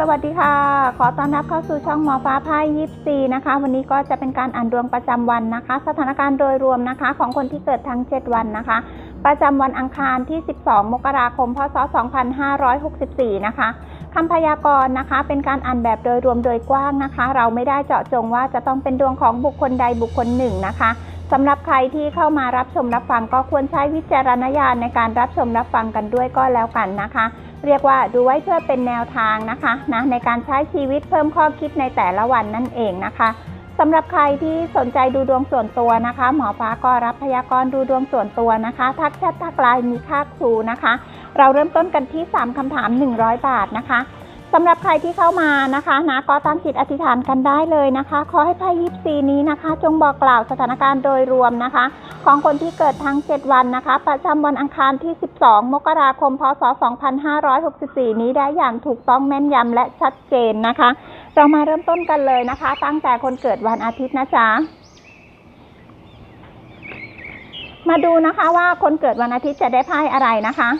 สวัสดีค่ะ ขอต้อนรับเข้าสู่ช่องหมอฟ้าไพายยิปซีนะคะ วันนี้ก็จะเป็นการอ่านดวงประจำวันนะคะ สถานการณ์โดยรวมนะคะ ของคนที่เกิดทั้ง 7 วันนะคะ ประจำวันอังคารที่ 12 มกราคม พศ 2564 นะคะคำพยากรณ์นะคะ เป็นการอ่านแบบโดยรวมโดยกว้างนะคะ เราไม่ได้เจาะจงว่าจะต้องเป็นดวงของบุคคลใดบุคคลหนึ่งนะคะ สำหรับใครที่เข้ามารับชมรับฟังก็ควรใช้วิจารณญาณในการรับชมรับฟังกันด้วยก็แล้วกันนะคะ เรียกว่าดูไว้เพื่อเป็นแนวทางนะคะนะในการใช้ชีวิตเพิ่มข้อคิดในแต่ละวันนั่นเองนะคะสำหรับใครที่สนใจดูดวงส่วนตัวนะคะ หมอฟ้าก็รับพยากรณ์ดูดวงส่วนตัวนะคะ ทักแชททักไลน์มีค่าครูนะคะ เราเริ่มต้นกันที่ 3คำถาม 100 บาทนะคะ สำหรับใครที่เข้ามานะคะนะก็ตั้งจิตอธิษฐานกันได้เลยนะคะ ขอให้ไพ่ยิปซีนี้นะคะ จงบอกกล่าวสถานการณ์โดยรวมนะคะ ของคนที่เกิดทั้ง 7 วันนะคะ ประจำวันอังคารที่ 12 มกราคม พศ 2564 นี้ได้อย่างถูกต้องแม่นยำและชัดเจนนะคะ เรามาเริ่มต้นกันเลยนะคะ ตั้งแต่คนเกิดวันอาทิตย์นะจ๊ะมาดูนะคะว่าคนเกิดวันอาทิตย์จะได้ไพ่อะไรนะคะ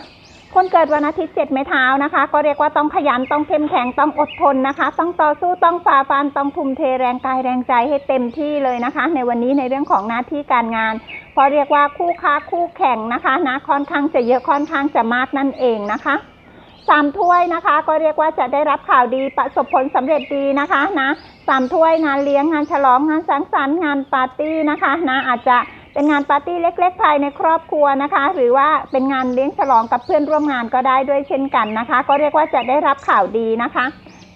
คนเกิดวันอาทิตย์เจ็ดไม้เท้านะคะ ก็เรียกว่าต้องขยันต้องเข้มแข็งต้องอดทนนะคะ ต้องต่อสู้ต้องฝ่าฟันต้องทุ่มเทแรงกายแรงใจให้เต็มที่เลยนะคะ ในวันนี้ในเรื่องของหน้าที่การงานเพราะเรียกว่าคู่ค้าคู่แข่งนะคะนะค่อนข้างจะเยอะค่อนข้างจะมากนั่นเองนะคะสามถ้วยนะคะ ก็เรียกว่าจะได้รับข่าวดีประสบผลสำเร็จดีนะคะนะสามถ้วยงานเลี้ยงงานฉลองงานสังสรรค์งานปาร์ตี้นะคะนะอาจจะ เป็นงานปาร์ตี้เล็ก ๆ ภายในครอบครัวนะคะ หรือว่าเป็นงานเลี้ยงฉลองกับเพื่อนร่วมงานก็ได้ด้วยเช่นกันนะคะ ก็เรียกว่าจะได้รับข่าวดีนะคะ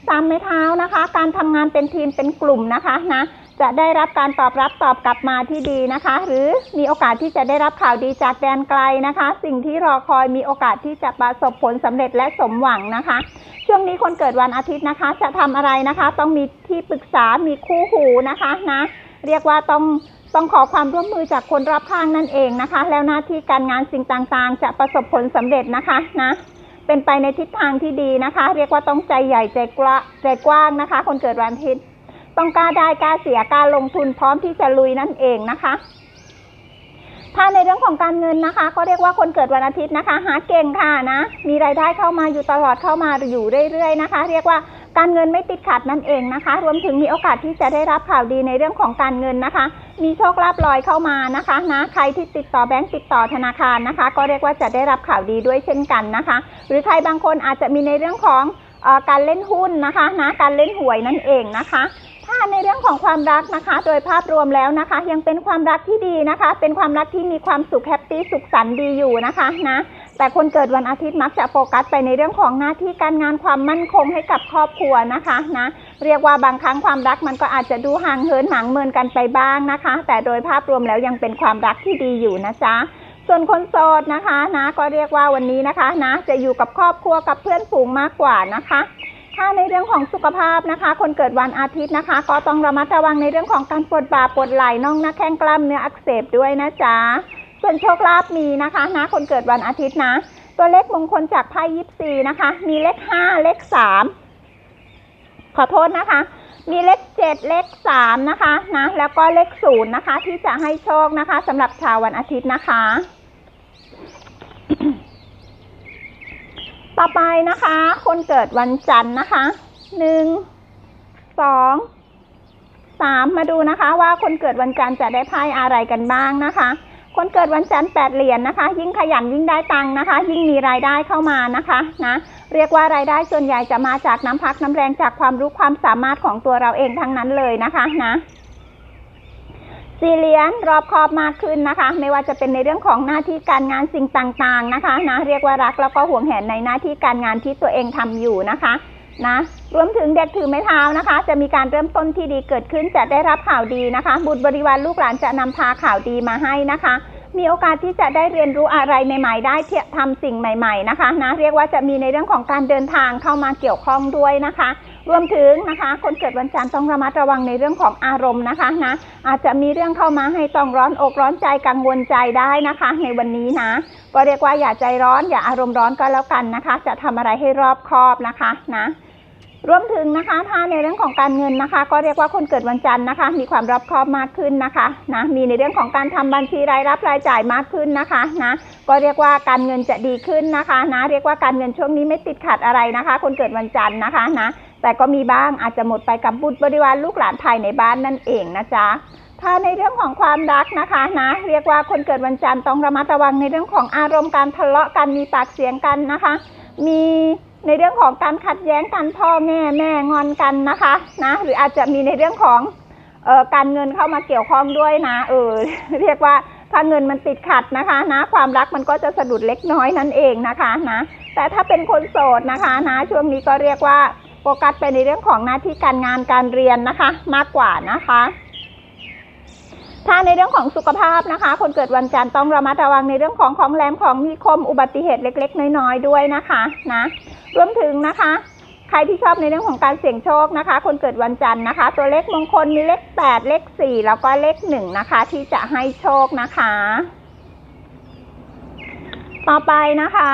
สามไม้เท้านะคะ การทำงานเป็นทีมเป็นกลุ่มนะคะนะจะได้รับการตอบรับตอบกลับมาที่ดีนะคะ หรือมีโอกาสที่จะได้รับข่าวดีจากแดนไกลนะคะ สิ่งที่รอคอยมีโอกาสที่จะประสบผลสำเร็จและสมหวังนะคะ ช่วงนี้คนเกิดวันอาทิตย์นะคะ จะทำอะไรนะคะ ต้องมีที่ปรึกษามีคู่หูนะคะนะ เรียกว่าต้องต้องขอความร่วมมือจากคนรอบข้างนั่นเองนะคะ แล้วหน้าที่การงานสิ่งต่างๆ จะประสบผลสำเร็จนะคะนะ เป็นไปในทิศทางที่ดีนะคะ เรียกว่าต้องใจใหญ่ใจกว้าใจกว้างนะคะ คนเกิดวันอาทิตย์ต้องกล้าได้กล้าเสียกล้าลงทุนพร้อมที่จะลุยนั่นเองนะคะถ้าในเรื่องของการเงินนะคะ ก็เรียกว่าคนเกิดวันอาทิตย์นะคะ หาเก่งค่ะนะ มีรายได้เข้ามาอยู่ตลอดเข้ามาอยู่เรื่อยๆนะคะ เรียกว่า การเงินไม่ติดขัดนั่นเองนะคะ รวมถึงมีโอกาสที่จะได้รับข่าวดีในเรื่องของการเงินนะคะ มีโชคลาภลอยเข้ามานะคะนะใครที่ติดต่อแบงก์ติดต่อธนาคารนะคะ ก็เรียกว่าจะได้รับข่าวดีด้วยเช่นกันนะคะ หรือใครบางคนอาจจะมีในเรื่องของอการเล่นหุ้นนะคะนะการเล่นหวยนั่นเองนะคะ ถ้าในเรื่องของความรักนะคะ โดยภาพรวมแล้วนะคะ ยังเป็นความรักที่ดีนะคะ เป็นความรักที่มีความสุขแฮปปี้สุขสันต์ดีอยู่นะคะนะ แต่คนเกิดวันอาทิตย์มักจะโฟกัสไปในเรื่องของหน้าที่การงานความมั่นคงให้กับครอบครัวนะคะนะเรียกว่าบางครั้งความรักมันก็อาจจะดูห่างเหินหมางเมินกันไปบ้างนะคะ แต่โดยภาพรวมแล้วยังเป็นความรักที่ดีอยู่นะจ๊ะส่วนคนโสดนะคะนะก็เรียกว่าวันนี้นะคะนะจะอยู่กับครอบครัวกับเพื่อนฝูงมากกว่านะคะถ้าในเรื่องของสุขภาพนะคะ คนเกิดวันอาทิตย์นะคะ ก็ต้องระมัดระวังในเรื่องของการปวดบ่าปวดไหล่น่องหน้าแข้งกล้ามเนื้ออักเสบด้วยนะจ๊ะ ส่วนโชคลาภมีนะคะนะคนเกิดวันอาทิตย์นะ ตัวเลขมงคลจากไพ่ยิปซีนะคะ มีเลขห้าเลขสามขอโทษนะคะ มีเลขเจ็ดเลขสามนะคะนะแล้วก็เลขศูนย์นะคะ ที่จะให้โชคนะคะสำหรับชาววันอาทิตย์นะคะ ต่อไปนะคะ คนเกิดวันจันทร์นะคะหนึ่งสองสามมาดูนะคะ ว่าคนเกิดวันจันทร์จะได้ไพ่อะไรกันบ้างนะคะ คนเกิดวันจันทร์แปดเหรียญนะคะ ยิ่งขยันยิ่งได้ตังค์นะคะ ยิ่งมีรายได้เข้ามานะคะนะเรียกว่ารายได้ส่วนใหญ่จะมาจากน้ำพักน้ำแรงจากความรู้ความสามารถของตัวเราเองทั้งนั้นเลยนะคะนะสี่เหรียญรอบคอบมากขึ้นนะคะ ไม่ว่าจะเป็นในเรื่องของหน้าที่การงานสิ่งต่างๆนะคะนะเรียกว่ารักแล้วก็ห่วงแหนในหน้าที่การงานที่ตัวเองทำอยู่นะคะ นะรวมถึงเด็กถือไม้เท้านะคะ จะมีการเริ่มต้นที่ดีเกิดขึ้นจะได้รับข่าวดีนะคะ บุตรบริวารลูกหลานจะนำพาข่าวดีมาให้นะคะ มีโอกาสที่จะได้เรียนรู้อะไรใหม่ๆได้ที่ทำสิ่งใหม่ๆนะคะนะเรียกว่าจะมีในเรื่องของการเดินทางเข้ามาเกี่ยวข้องด้วยนะคะ รวมถึงนะคะ คนเกิดวันจันทร์ต้องระมัดระวังในเรื่องของอารมณ์นะคะนะอาจจะมีเรื่องเข้ามาให้ต้องร้อนอกร้อนใจกังวลใจได้นะคะ ในวันนี้นะก็เรียกว่าอย่าใจร้อนอย่าอารมณ์ร้อนก็แล้วกันนะคะ จะทำอะไรให้รอบคอบนะคะนะ รวมถึงนะคะ ถ้าในเรื่องของการเงินนะคะ ก็เรียกว่าคนเกิดวันจันทร์นะคะ มีความรอบคอบมากขึ้นนะคะนะมีในเรื่องของการทำบัญชีรายรับรายจ่ายมากขึ้นนะคะนะก็เรียกว่าการเงินจะดีขึ้นนะคะนะเรียกว่าการเงินช่วงนี้ไม่ติดขัดอะไรนะคะ คนเกิดวันจันทร์นะคะนะแต่ก็มีบ้างอาจจะหมดไปกับบุตรบริวารลูกหลานภายในบ้านนั่นเองนะจ๊ะถ้าในเรื่องของความรักนะคะนะเรียกว่าคนเกิดวันจันทร์ต้องระมัดระวังในเรื่องของอารมณ์การทะเลาะกันมีปากเสียงกันนะคะ มี ในเรื่องของการขัดแย้งกันพ่อแม่แม่งอนกันนะคะนะหรืออาจจะมีในเรื่องของเอ่อการเงินเข้ามาเกี่ยวข้องด้วยนะเออเรียกว่าถ้าเงินมันติดขัดนะคะนะ ความรักมันก็จะสะดุดเล็กน้อยนั่นเองนะคะนะแต่ถ้าเป็นคนโสดนะคะนะช่วงนี้ก็เรียกว่าโฟกัสไปในเรื่องของหน้าที่การงานการเรียนนะคะ มากกว่านะคะ ถ้าในเรื่องของสุขภาพนะคะ คนเกิดวันจันทร์ต้องระมัดระวังในเรื่องของของแหลมของมีคมอุบัติเหตุเล็ก ๆ น้อยๆด้วยนะคะนะรวมถึงนะคะใครที่ชอบในเรื่องของการเสี่ยงโชคนะคะ คนเกิดวันจันทร์นะคะ ตัวเลขมงคลมีเลขแปดเลขสี่แล้วก็เลขหนึ่งนะคะ ที่จะให้โชคนะคะ ต่อไปนะคะ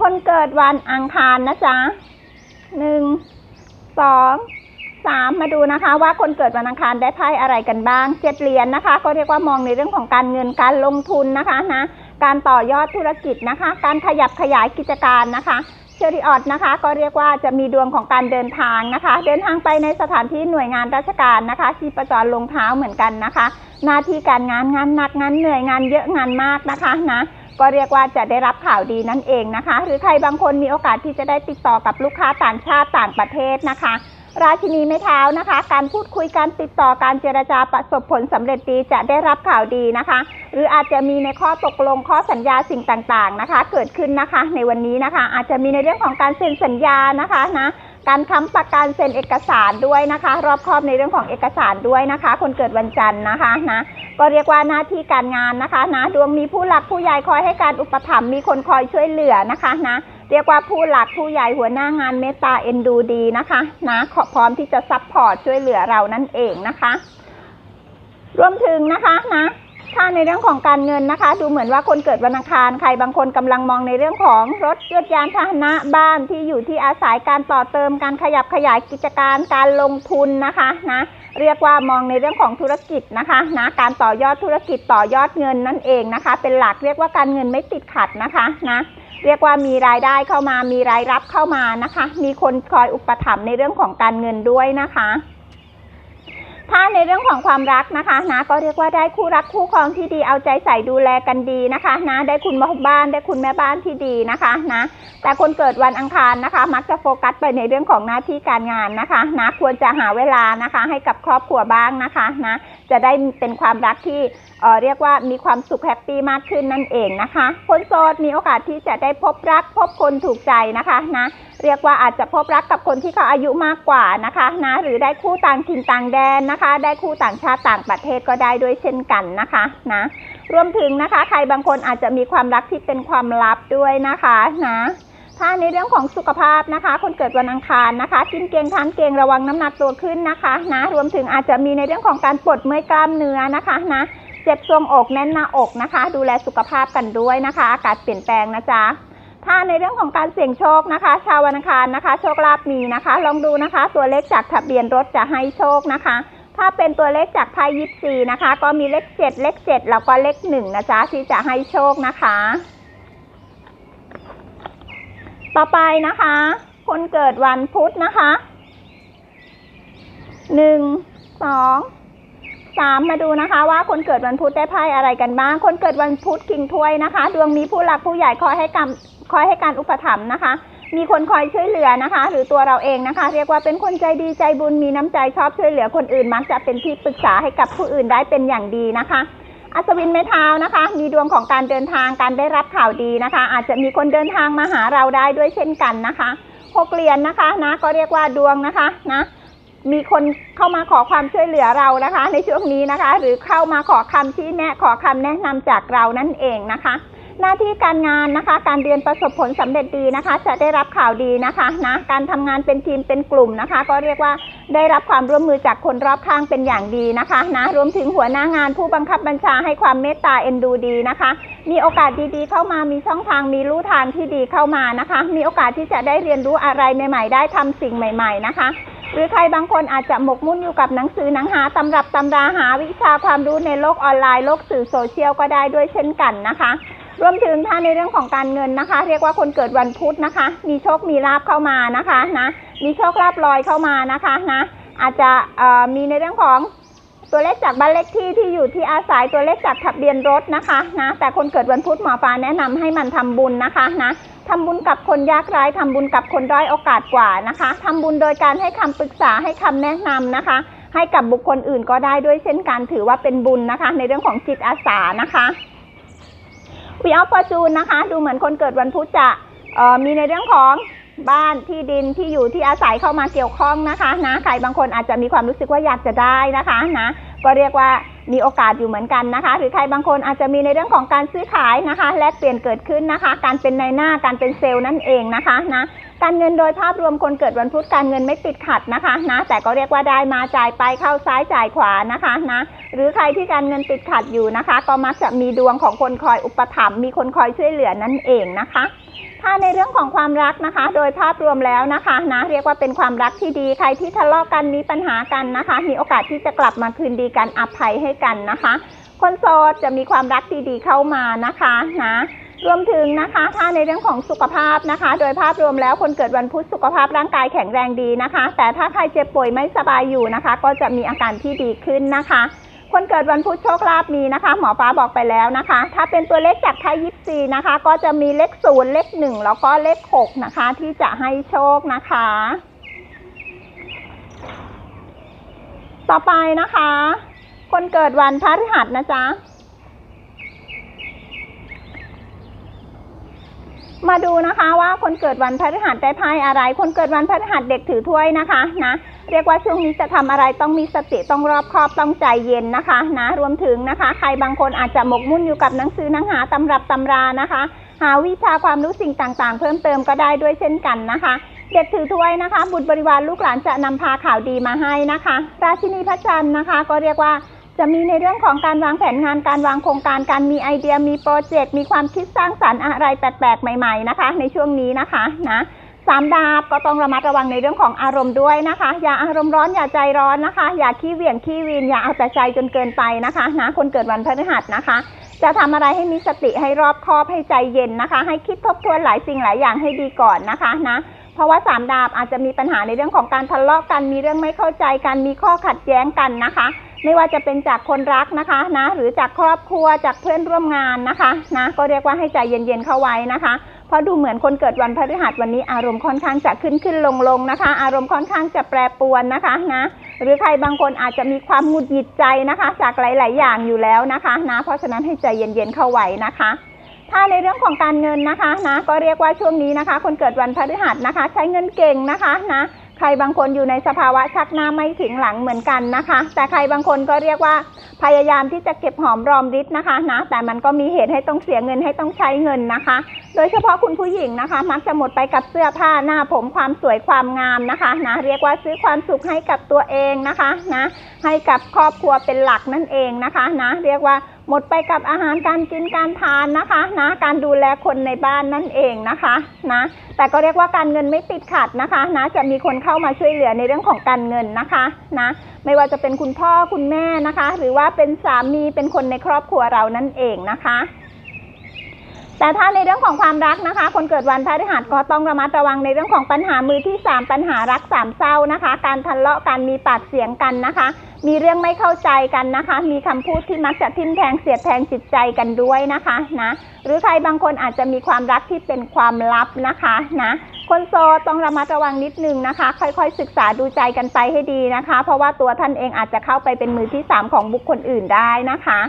คนเกิดวันอังคารนะจ๊ะหนึ่งสอง สามมาดูนะคะว่าคนเกิดวันอังคารได้ไพ่อะไรกันบ้างเจ็ดเหรียญนะคะก็เรียกว่ามองในเรื่องของการเงินการลงทุนนะคะนะการต่อยอดธุรกิจนะคะ การขยับขยายกิจการนะคะเชอริออดนะคะ ก็เรียกว่าจะมีดวงของการเดินทางนะคะ เดินทางไปในสถานที่หน่วยงานราชการนะคะชีประจรลงเท้าเหมือนกันนะคะ หน้าที่การงานงานหนักงานเหนื่อยงานเยอะงานมากนะคะนะก็เรียกว่าจะได้รับข่าวดีนั่นเองนะคะ หรือใครบางคนมีโอกาสที่จะได้ติดต่อกับลูกค้าต่างชาติต่างประเทศนะคะ ราชินีไม้เท้านะคะ การพูดคุยการติดต่อการเจรจาประสบผลสำเร็จดีจะได้รับข่าวดีนะคะ หรืออาจจะมีในข้อตกลงข้อสัญญาสิ่งต่างๆนะคะ เกิดขึ้นนะคะ ในวันนี้นะคะ อาจจะมีในเรื่องของการเซ็นสัญญานะคะนะการค้ำประกันเซ็นเอกสารด้วยนะคะ รอบครอบในเรื่องของเอกสารด้วยนะคะ คนเกิดวันจันทร์นะคะนะก็เรียกว่าหน้าที่การงานนะคะนะดวงมีผู้หลักผู้ใหญ่คอยให้การอุปถัมภ์มีคนคอยช่วยเหลือนะคะนะ เรียกว่าผู้หลักผู้ใหญ่หัวหน้างานเมตตาเอ็นดูดีนะคะนะขอพร้อมที่จะซัพพอร์ตช่วยเหลือเรานั่นเองนะคะ รวมถึงนะคะนะถ้าในเรื่องของการเงินนะคะ ดูเหมือนว่าคนเกิดวันอังคารใครบางคนกำลังมองในเรื่องของรถยนต์ยานพาหนะบ้านที่อยู่ที่อาศัยการต่อเติมการขยับขยายกิจการการลงทุนนะคะนะเรียกว่ามองในเรื่องของธุรกิจนะคะนะการต่อยอดธุรกิจต่อยอดเงินนั่นเองนะคะ เป็นหลักเรียกว่าการเงินไม่ติดขัดนะคะนะ เรียกว่ามีรายได้เข้ามามีรายรับเข้ามานะคะ มีคนคอยอุปถัมภ์ในเรื่องของการเงินด้วยนะคะ ถ้าในเรื่องของความรักนะคะนะก็เรียกว่าได้คู่รักคู่ครองที่ดีเอาใจใส่ดูแลกันดีนะคะนะได้คุณพ่อบ้านได้คุณแม่บ้านที่ดีนะคะนะแต่คนเกิดวันอังคารนะคะ มักจะโฟกัสไปในเรื่องของหน้าที่การงานนะคะนะควรจะหาเวลานะคะ ให้กับครอบครัวบ้างนะคะนะ จะได้เป็นความรักที่เเรียกว่ามีความสุขแฮปปี้มากขึ้นนั่นเองนะคะ คนโสดมีโอกาสที่จะได้พบรัก พบคนถูกใจนะคะนะเรียกว่าอาจจะพบรักกับคนที่เขาอายุมากกว่านะคะนะหรือได้คู่ต่างถิ่นต่างแดนนะคะ ได้คู่ต่างชาติต่างประเทศก็ได้ด้วยเช่นกันนะคะนะรวมถึงนะคะ ใครบางคนอาจจะมีความรักที่เป็นความลับด้วยนะคะนะ ถ้าในเรื่องของสุขภาพนะคะ คนเกิดวันอังคารนะคะ กินเกงทานเกงระวังน้ำหนักตัวขึ้นนะคะนะรวมถึงอาจจะมีในเรื่องของการปวดเมื่อยกล้ามเนื้อนะคะนะเจ็บทรวงอกแน่นหน้าอกนะคะ ดูแลสุขภาพกันด้วยนะคะ อากาศเปลี่ยนแปลงนะจ๊ะถ้าในเรื่องของการเสี่ยงโชคนะคะ ชาววันอังคารนะคะ โชคลาภมีนะคะ ลองดูนะคะ ตัวเลขจากทะเบียนรถจะให้โชคนะคะ ถ้าเป็นตัวเลขจากไพ่ยิปซีนะคะ ก็มีเลขเจ็ดเลขเจ็ดแล้วก็เลขหนึ่งนะจ๊ะที่จะให้โชคนะคะ ต่อไปนะคะ คนเกิดวันพุธนะคะหนึ่งสองสามมาดูนะคะ ว่าคนเกิดวันพุธได้ไพ่อะไรกันบ้าง คนเกิดวันพุธคิงถ้วยนะคะ ดวงมีผู้หลักผู้ใหญ่คอยให้กำคอยให้การอุปถัมภ์นะคะ มีคนคอยช่วยเหลือนะคะ หรือตัวเราเองนะคะ เรียกว่าเป็นคนใจดีใจบุญมีน้ำใจชอบช่วยเหลือคนอื่นมักจะเป็นที่ปรึกษาให้กับผู้อื่นได้เป็นอย่างดีนะคะ อัศวินเมทาวนะคะ มีดวงของการเดินทางการได้รับข่าวดีนะคะ อาจจะมีคนเดินทางมาหาเราได้ด้วยเช่นกันนะคะหกเหรียญนะคะนะก็เรียกว่าดวงนะคะนะมีคนเข้ามาขอความช่วยเหลือเรานะคะ ในช่วงนี้นะคะ หรือเข้ามาขอคำชี้แนะขอคำแนะนำจากเรานั่นเองนะคะ หน้าที่การงานนะคะ การเรียนประสบผลสำเร็จดีนะคะ จะได้รับข่าวดีนะคะนะการทำงานเป็นทีมเป็นกลุ่มนะคะ ก็เรียกว่าได้รับความร่วมมือจากคนรอบข้างเป็นอย่างดีนะคะนะรวมถึงหัวหน้างานผู้บังคับบัญชาให้ความเมตตาเอ็นดูดีนะคะ มีโอกาสดีๆ เข้ามามีช่องทางมีลู่ทางที่ดีเข้ามานะคะ มีโอกาสที่จะได้เรียนรู้อะไรใหม่ ๆ ได้ทำสิ่งใหม่ ๆนะคะหรือใครบางคนอาจจะหมกมุ่นอยู่กับหนังสือหนังหาตำรับตำราหาวิชาความรู้ในโลกออนไลน์โลกสื่อโซเชียลก็ได้ด้วยเช่นกันนะคะ รวมถึงถ้าในเรื่องของการเงินนะคะ เรียกว่าคนเกิดวันพุธนะคะ มีโชคมีลาบเข้ามานะคะนะมีโชคลาภลอยเข้ามานะคะนะอาจจะมีในเรื่องของตัวเลขจากบ้านเลขที่ที่อยู่ที่อาศัยตัวเลขจากทะเบียนรถนะคะนะแต่คนเกิดวันพุธหมอฟ้าแนะนำให้มันทำบุญนะคะนะทำบุญกับคนยากไร้ทำบุญกับคนด้อยโอกาสกว่านะคะทำบุญโดยการให้คำปรึกษาให้คำแนะนำนะคะ ให้กับบุคคลอื่นก็ได้ด้วยเช่นกันถือว่าเป็นบุญนะคะ ในเรื่องของจิตอาสานะคะ วีออฟฟอร์จูนนะคะ ดูเหมือนคนเกิดวันพุธจะมีในเรื่องของบ้านที่ดินที่อยู่ที่อาศัยเข้ามาเกี่ยวข้องนะคะนะใครบางคนอาจจะมีความรู้สึกว่าอยากจะได้นะคะนะก็เรียกว่ามีโอกาสอยู่เหมือนกันนะคะ หรือใครบางคนอาจจะมีในเรื่องของการซื้อขายนะคะ แลกเปลี่ยนเกิดขึ้นนะคะ การเป็นในายหน้าการเป็นเซลล์นั่นเองนะคะนะ การเงินโดยภาพรวมคนเกิดวันพุธการเงินไม่ติดขัดนะคะนะแต่ก็เรียกว่าได้มาจ่ายไปเข้าซ้ายจ่ายขวานะคะนะหรือใครที่การเงินติดขัดอยู่นะคะ ก็มักจะมีดวงของคนคอยอุปถัมภ์มีคนคอยช่วยเหลือนั่นเองนะคะ ถ้าในเรื่องของความรักนะคะ โดยภาพรวมแล้วนะคะนะเรียกว่าเป็นความรักที่ดีใครที่ทะเลาะกันมีปัญหากันนะคะ มีโอกาสที่จะกลับมาคืนดีกันอภัยให้กันนะคะ คนโสดจะมีความรักดีๆเข้ามานะคะนะ รวมถึงนะคะถ้าในเรื่องของสุขภาพนะคะ โดยภาพรวมแล้วคนเกิดวันพุธสุขภาพร่างกายแข็งแรงดีนะคะ แต่ถ้าใครเจ็บป่วยไม่สบายอยู่นะคะ ก็จะมีอาการที่ดีขึ้นนะคะ คนเกิดวันพุธโชคลาภมีนะคะ หมอฟ้าบอกไปแล้วนะคะ ถ้าเป็นตัวเลขจากไทยยิปซีนะคะ ก็จะมีเลขศูนย์เลขหนึ่งแล้วก็เลขหกนะคะ ที่จะให้โชคนะคะ ต่อไปนะคะ คนเกิดวันพฤหัสนะจ๊ะ มาดูนะคะว่าคนเกิดวันพฤหัสได้ไพ่อะไร คนเกิดวันพฤหัสเด็กถือถ้วยนะคะนะเรียกว่าช่วงนี้จะทำอะไรต้องมีสติต้องรอบคอบต้องใจเย็นนะคะนะรวมถึงนะคะ ใครบางคนอาจจะหมกมุ่นอยู่กับหนังสือหนังหาตำรับตำรานะคะ หาวิชาความรู้สิ่งต่างๆ เพิ่มเติมก็ได้ด้วยเช่นกันนะคะ เด็กถือถ้วยนะคะ บุตรบริวารลูกหลานจะนำพาข่าวดีมาให้นะคะ ราชินีพระจันทร์นะคะ ก็เรียกว่า จะมีในเรื่องของการวางแผนงานการวางโครงการการมีไอเดียมีโปรเจกต์มีความคิดสร้างสรรค์อะไรแปลกๆ ใหม่ ๆนะคะ ในช่วงนี้นะคะนะสามดาบก็ต้องระมัดระวังในเรื่องของอารมณ์ด้วยนะคะ อย่าอารมณ์ร้อนอย่าใจร้อนนะคะ อย่าขี้เหวี่ยงขี้วีนอย่าเอาแต่ใจจนเกินไปนะคะนะคนเกิดวันพฤหัสนะคะ จะทำอะไรให้มีสติให้รอบคอบให้ใจเย็นนะคะ ให้คิดทบทวนหลายสิ่งหลายอย่างให้ดีก่อนนะคะนะเพราะว่าสามดาบอาจจะมีปัญหาในเรื่องของการทะเลาะกัน มีเรื่องไม่เข้าใจกัน มีข้อขัดแย้งกันนะคะ ไม่ว่าจะเป็นจากคนรักนะคะนะหรือจากครอบครัวจากเพื่อนร่วมงานนะคะนะก็เรียกว่าให้ใจเย็นๆเข้าไว้นะคะเพราะดูเหมือนคนเกิดวันพฤหัสวันนี้อารมณ์ค่อนข้างจะขึ้นขึ้นลงลงนะคะ อารมณ์ค่อนข้างจะแปรปรวนนะคะนะหรือใครบางคนอาจจะมีความหงุดหงิดใจนะคะ จากหลาย ๆ อย่างอยู่แล้วนะคะนะเพราะฉะนั้นให้ใจเย็นๆเข้าไว้นะคะถ้าในเรื่องของการเงินนะคะนะก็เรียกว่าช่วงนี้นะคะ คนเกิดวันพฤหัสนะคะ ใช้เงินเก่งนะคะนะ ใครบางคนอยู่ในสภาวะชักหน้าไม่ถึงหลังเหมือนกันนะคะ แต่ใครบางคนก็เรียกว่าพยายามที่จะเก็บหอมรอมริบนะคะนะแต่มันก็มีเหตุให้ต้องเสียเงินให้ต้องใช้เงินนะคะ โดยเฉพาะคุณผู้หญิงนะคะ มักจะหมดไปกับเสื้อผ้าหน้าผมความสวยความงามนะคะนะเรียกว่าซื้อความสุขให้กับตัวเองนะคะนะให้กับครอบครัวเป็นหลักนั่นเองนะคะนะเรียกว่า หมดไปกับอาหารการกินการทานนะคะนะการดูแลคนในบ้านนั่นเองนะคะนะแต่ก็เรียกว่าการเงินไม่ติดขัดนะคะนะจะมีคนเข้ามาช่วยเหลือในเรื่องของการเงินนะคะนะไม่ว่าจะเป็นคุณพ่อคุณแม่นะคะ หรือว่าเป็นสามีเป็นคนในครอบครัวเรานั่นเองนะคะ แต่ถ้าในเรื่องของความรักนะคะ คนเกิดวันพฤหัสก็ต้องระมัดระวังในเรื่องของปัญหามือที่สามปัญหารักสามเศร้านะคะ การทะเลาะกันมีปากเสียงกันนะคะ มีเรื่องไม่เข้าใจกันนะคะ มีคำพูดที่มักจะทิ่มแทงเสียดแทงจิตใจกันด้วยนะคะนะหรือใครบางคนอาจจะมีความรักที่เป็นความลับนะคะนะคนโสดต้องระมัดระวังนิดนึงนะคะ ค่อยๆ ศึกษาดูใจกันไปให้ดีนะคะ เพราะว่าตัวท่านเองอาจจะเข้าไปเป็นมือที่สามของบุคคลอื่นได้นะคะ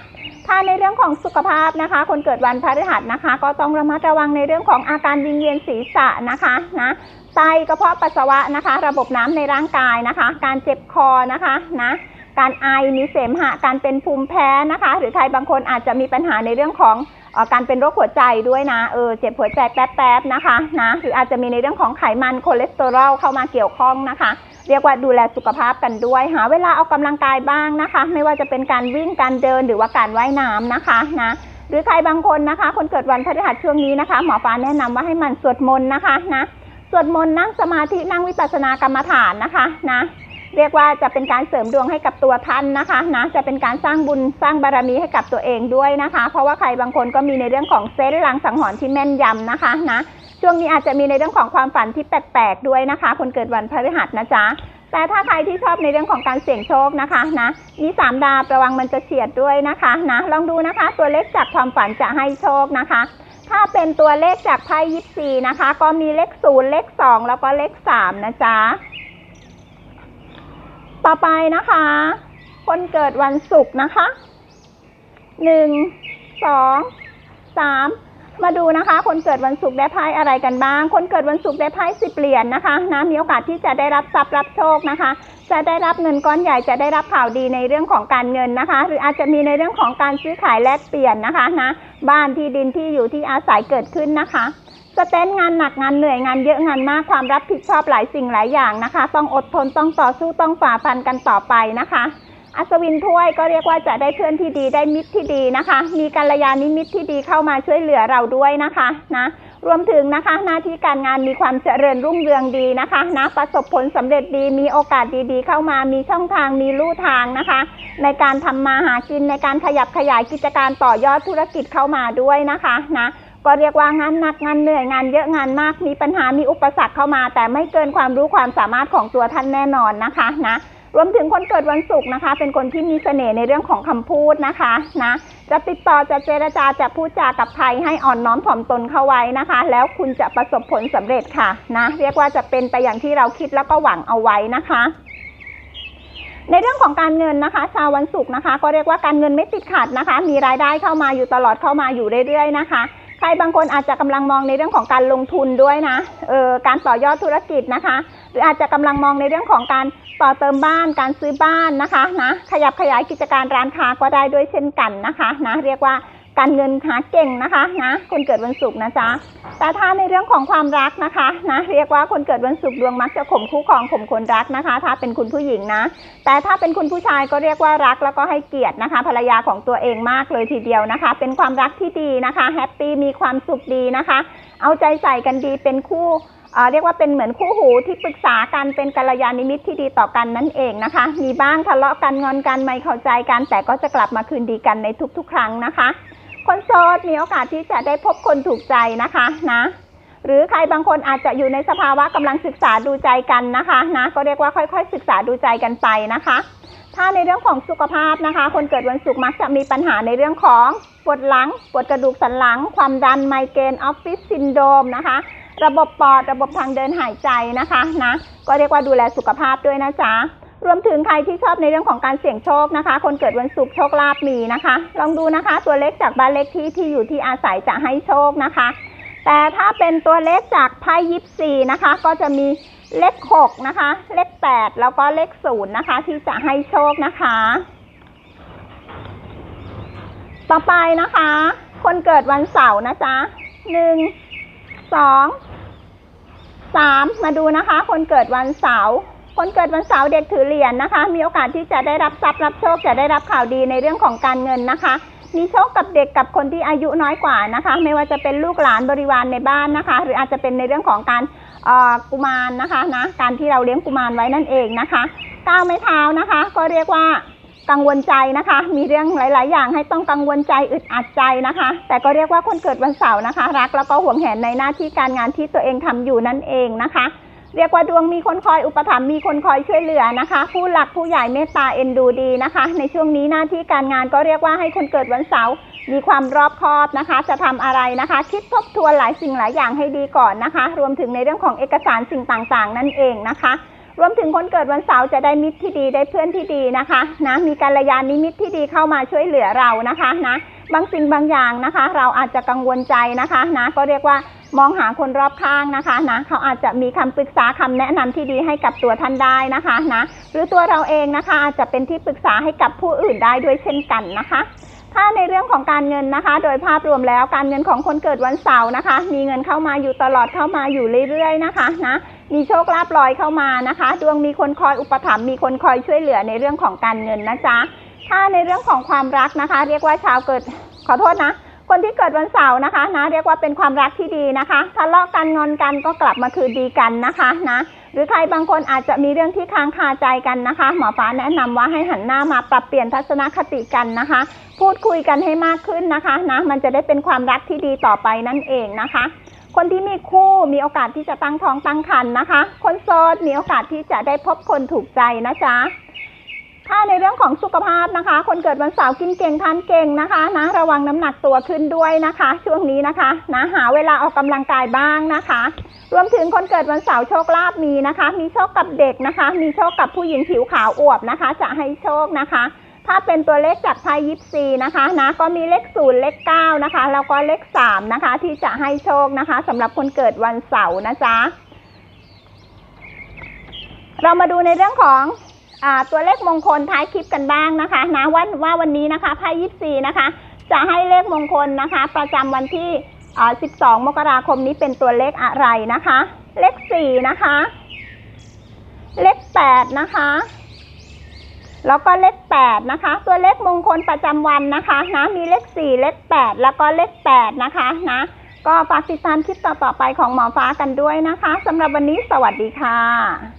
ถ้าในเรื่องของสุขภาพนะคะ คนเกิดวันพฤหัสนะคะ ก็ต้องระมัดระวังในเรื่องของอาการวิงเวียนศีรษะนะคะนะไตกระเพาะปัสสาวะนะคะ ระบบน้ำในร่างกายนะคะ การเจ็บคอนะคะนะการไอมีเสมหะการเป็นภูมิแพ้นะคะ หรือใครบางคนอาจจะมีปัญหาในเรื่องของ อ่อการเป็นโรคหัวใจด้วยนะ เออ เจ็บหัวใจแป๊บๆนะคะ นะ หรืออาจจะมีในเรื่องของไขมันคอเลสเตอรอลเข้ามาเกี่ยวข้องนะคะ เรียกว่าดูแลสุขภาพกันด้วย หาเวลาออกกำลังกายบ้างนะคะ ไม่ว่าจะเป็นการวิ่ง การเดิน หรือว่าการว่ายน้ำนะคะ นะ หรือใครบางคนนะคะ คนเกิดวันพฤหัสช่วงนี้นะคะ หมอฟ้าแนะนำว่าให้มันสวดมนต์นะคะ นะ สวดมนต์นั่งสมาธิ นั่งวิปัสสนากรรมฐานนะคะ นะ เรียกว่าจะเป็นการเสริมดวงให้กับตัวท่านนะคะนะจะเป็นการสร้างบุญสร้างบารมีให้กับตัวเองด้วยนะคะ เพราะว่าใครบางคนก็มีในเรื่องของเซนส์ลางสังหรณ์ที่แม่นยำนะคะนะช่วงนี้อาจจะมีในเรื่องของความฝันที่แปลกๆด้วยนะคะ คนเกิดวันพฤหัสนะจ๊ะแต่ถ้าใครที่ชอบในเรื่องของการเสี่ยงโชคนะคะนะมีสามดาวระวังมันจะเฉียดด้วยนะคะนะลองดูนะคะ ตัวเลขจากความฝันจะให้โชคนะคะ ถ้าเป็นตัวเลขจากไพ่ยิปซีนะคะ ก็มีเลขศูนย์เลขสองแล้วก็เลขสามนะจ๊ะ ต่อไปนะคะ คนเกิดวันศุกร์นะคะ หนึ่ง สอง สาม มาดูนะคะ คนเกิดวันศุกร์ได้ไพ่อะไรกันบ้าง คนเกิดวันศุกร์ได้ไพ่สิบเหรียญนะคะ นะมีโอกาสที่จะได้รับทรัพย์รับโชคนะคะ จะได้รับเงินก้อนใหญ่ จะได้รับข่าวดีในเรื่องของการเงินนะคะ หรืออาจจะมีในเรื่องของการซื้อขายแลกเปลี่ยนนะคะนะ บ้านที่ดินที่อยู่ที่อาศัยเกิดขึ้นนะคะ สเต้นงานหนักงานเหนื่อยงานเยอะงานมากความรับผิดชอบหลายสิ่งหลายอย่างนะคะ ต้องอดทนต้องต่อสู้ต้องฝ่าฟันกันต่อไปนะคะ อัศวินถ้วยก็เรียกว่าจะได้เพื่อนที่ดีได้มิตรที่ดีนะคะ มีกัลยาณมิตรที่ดีเข้ามาช่วยเหลือเราด้วยนะคะนะรวมถึงนะคะหน้าที่การงานมีความเจริญรุ่งเรืองดีนะคะนะประสบผลสำเร็จดีมีโอกาสดีๆ เข้ามามีช่องทางมีลู่ทางนะคะ ในการทำมาหากินในการขยับขยายกิจการต่อยอดธุรกิจเข้ามาด้วยนะคะนะ ก็เรียกว่างานหนักงานเหนื่อยงานเยอะงานมากมีปัญหามีอุปสรรคเข้ามา แต่ไม่เกินความรู้ความสามารถของตัวท่านแน่นอนนะคะนะรวมถึงคนเกิดวันศุกร์นะคะ เป็นคนที่มีเสน่ห์ในเรื่องของคำพูดนะคะนะจะติดต่อจะเจรจาจะพูดจากับใครให้อ่อนน้อมถ่อมตนเข้าไว้นะคะ แล้วคุณจะประสบผลสำเร็จค่ะนะเรียกว่าจะเป็นไปอย่างที่เราคิดแล้วก็หวังเอาไว้นะคะในเรื่องของการเงินนะคะ ชาววันศุกร์นะคะ ก็เรียกว่าการเงินไม่ติดขัดนะคะ มีรายได้เข้ามาอยู่ตลอดเข้ามาอยู่เรื่อยๆนะคะ ใครบางคนอาจจะกำลังมองในเรื่องของการลงทุนด้วยนะเออการต่อยอดธุรกิจนะคะ หรืออาจจะกำลังมองในเรื่องของการต่อเติมบ้าน การซื้อบ้านนะคะนะขยับขยายกิจการร้านค้าก็ได้ด้วยเช่นกันนะคะนะเรียกว่า การเงินหาเก่งนะคะนะคนเกิดวันศุกร์นะจ๊ะแต่ถ้าในเรื่องของความรักนะคะนะเรียกว่าคนเกิดวันศุกร์ดวงมักจะข่มคู่ครองข่มคนรักนะคะ ถ้าเป็นคุณผู้หญิงนะ แต่ถ้าเป็นคุณผู้ชายก็เรียกว่ารักแล้วก็ให้เกียรตินะคะ ภรรยาของตัวเองมากเลยทีเดียวนะคะ เป็นความรักที่ดีนะคะแฮปปี้มีความสุขดีนะคะ เอาใจใส่กันดีเป็นคู่เออเรียกว่าเป็นเหมือนคู่หูที่ปรึกษากันเป็นกัลยาณมิตรที่ดีต่อกันนั่นเองนะคะ มีบ้างทะเลาะกันงอนกันไม่เข้าใจกันแต่ก็จะกลับมาคืนดีกันในทุกๆ ครั้งนะคะ คนโสดมีโอกาสที่จะได้พบคนถูกใจนะคะนะหรือใครบางคนอาจจะอยู่ในสภาวะกำลังศึกษาดูใจกันนะคะนะก็เรียกว่าค่อยๆ ศึกษาดูใจกันไปนะคะ ถ้าในเรื่องของสุขภาพนะคะ คนเกิดวันศุกร์มักจะมีปัญหาในเรื่องของปวดหลัง ปวดกระดูกสันหลัง ความดันไมเกรนออฟฟิศซินโดมนะคะ ระบบปอดระบบทางเดินหายใจนะคะนะก็เรียกว่าดูแลสุขภาพด้วยนะจ๊ะ รวมถึงใครที่ชอบในเรื่องของการเสี่ยงโชคนะคะ คนเกิดวันศุกร์โชคลาภมีนะคะ ลองดูนะคะ ตัวเลขจากบ้านเลขที่ที่อยู่ที่อาศัยจะให้โชคนะคะ แต่ถ้าเป็นตัวเลขจากไพ่ยิปซีนะคะ ก็จะมีเลขหกนะคะ เลขแปดแล้วก็เลขศูนย์นะคะ ที่จะให้โชคนะคะ ต่อไปนะคะ คนเกิดวันเสาร์นะจ๊ะหนึ่งสองสามมาดูนะคะ คนเกิดวันเสาร์ คนเกิดวันเสาร์เด็กถือเหรียญนะคะ มีโอกาสที่จะได้รับทรัพย์รับโชคจะได้รับข่าวดีในเรื่องของการเงินนะคะ มีโชคกับเด็กกับคนที่อายุน้อยกว่านะคะ ไม่ว่าจะเป็นลูกหลานบริวารในบ้านนะคะ หรืออาจจะเป็นในเรื่องของการกุมารนะคะนะการที่เราเลี้ยงกุมารไว้นั่นเองนะคะก้าวไม้เท้านะคะ ก็เรียกว่ากังวลใจนะคะ มีเรื่องหลาย ๆ อย่างให้ต้องกังวลใจอึดอัดใจนะคะ แต่ก็เรียกว่าคนเกิดวันเสาร์นะคะ รักแล้วก็หวงแหนในหน้าที่การงานที่ตัวเองทำอยู่นั่นเองนะคะ เรียกว่าดวงมีคนคอยอุปถัมภ์มีคนคอยช่วยเหลือนะคะ ผู้หลักผู้ใหญ่เมตตาเอ็นดูดีนะคะ ในช่วงนี้หน้าที่การงานก็เรียกว่าให้คนเกิดวันเสาร์มีความรอบคอบนะคะ จะทำอะไรนะคะ คิดทบทวนหลายสิ่งหลายอย่างให้ดีก่อนนะคะ รวมถึงในเรื่องของเอกสารสิ่งต่างๆ นั่นเองนะคะ รวมถึงคนเกิดวันเสาร์จะได้มิตรที่ดีได้เพื่อนที่ดีนะคะนะมีกัลยาณมิตรที่ดีเข้ามาช่วยเหลือเรานะคะนะบางสิ่งบางอย่างนะคะ เราอาจจะกังวลใจนะคะนะก็เรียกว่ามองหาคนรอบข้างนะคะนะเขาอาจจะมีคำปรึกษาคำแนะนำที่ดีให้กับตัวท่านได้นะคะนะหรือตัวเราเองนะคะอาจจะเป็นที่ปรึกษาให้กับผู้อื่นได้ด้วยเช่นกันนะคะ ถ้าในเรื่องของการเงินนะคะ โดยภาพรวมแล้วการเงินของคนเกิดวันเสาร์นะคะ มีเงินเข้ามาอยู่ตลอดเข้ามาอยู่เรื่อยๆนะคะนะ มีโชคลาภลอยเข้ามานะคะ ดวงมีคนคอยอุปถัมภ์มีคนคอยช่วยเหลือในเรื่องของการเงินนะจ๊ะถ้าในเรื่องของความรักนะคะ เรียกว่าชาวเกิดขอโทษนะ คนที่เกิดวันเสาร์นะคะนะ เรียกว่าเป็นความรักที่ดีนะคะทะเลาะกันงอนกันก็กลับมาคืนดีกันนะคะนะหรือใครบางคนอาจจะมีเรื่องที่ค้างคาใจกันนะคะ หมอฟ้าแนะนำว่าให้หันหน้ามาปรับเปลี่ยนทัศนคติกันนะคะ พูดคุยกันให้มากขึ้นนะคะนะมันจะได้เป็นความรักที่ดีต่อไปนั่นเองนะคะ คนที่มีคู่มีโอกาสที่จะตั้งท้องตั้งครรภ์นะคะ คนโสดมีโอกาสที่จะได้พบคนถูกใจนะจ๊ะถ้าในเรื่องของสุขภาพนะคะ คนเกิดวันเสาร์กินเก่งทานเก่งนะคะนะระวังน้ำหนักตัวขึ้นด้วยนะคะ ช่วงนี้นะคะนะหาเวลาออกกำลังกายบ้างนะคะ รวมถึงคนเกิดวันเสาร์โชคลาภมีนะคะ มีโชคกับเด็กนะคะ มีโชคกับผู้หญิงผิวขาวอวบนะคะ จะให้โชคนะคะ ถ้าเป็นตัวเลขจากไพ่ยิปซีนะคะนะก็มีเลขศูนย์เลขเก้านะคะแล้วก็เลขสามนะคะ ที่จะให้โชคนะคะสำหรับคนเกิดวันเสาร์นะจ๊ะเรามาดูในเรื่องของอตัวเลขมงคลท้ายคลิปกันบ้างนะคะนะว่าว่าวันนี้นะคะไพ่ยิปซีนะคะ จะให้เลขมงคลนะคะ ประจำวันที่ 12 มกราคมนี้เป็นตัวเลขอะไรนะคะ เลข 4 นะคะ เลข 8 นะคะ แล้วก็เลข8นะคะ ตัวเลขมงคลประจำวันนะคะนะมีเลข 4 เลข 8 แล้วก็เลข8นะคะนะก็ฝากติดตามคลิปต่อๆไปของหมอฟ้ากันด้วยนะคะสำหรับวันนี้สวัสดีค่ะ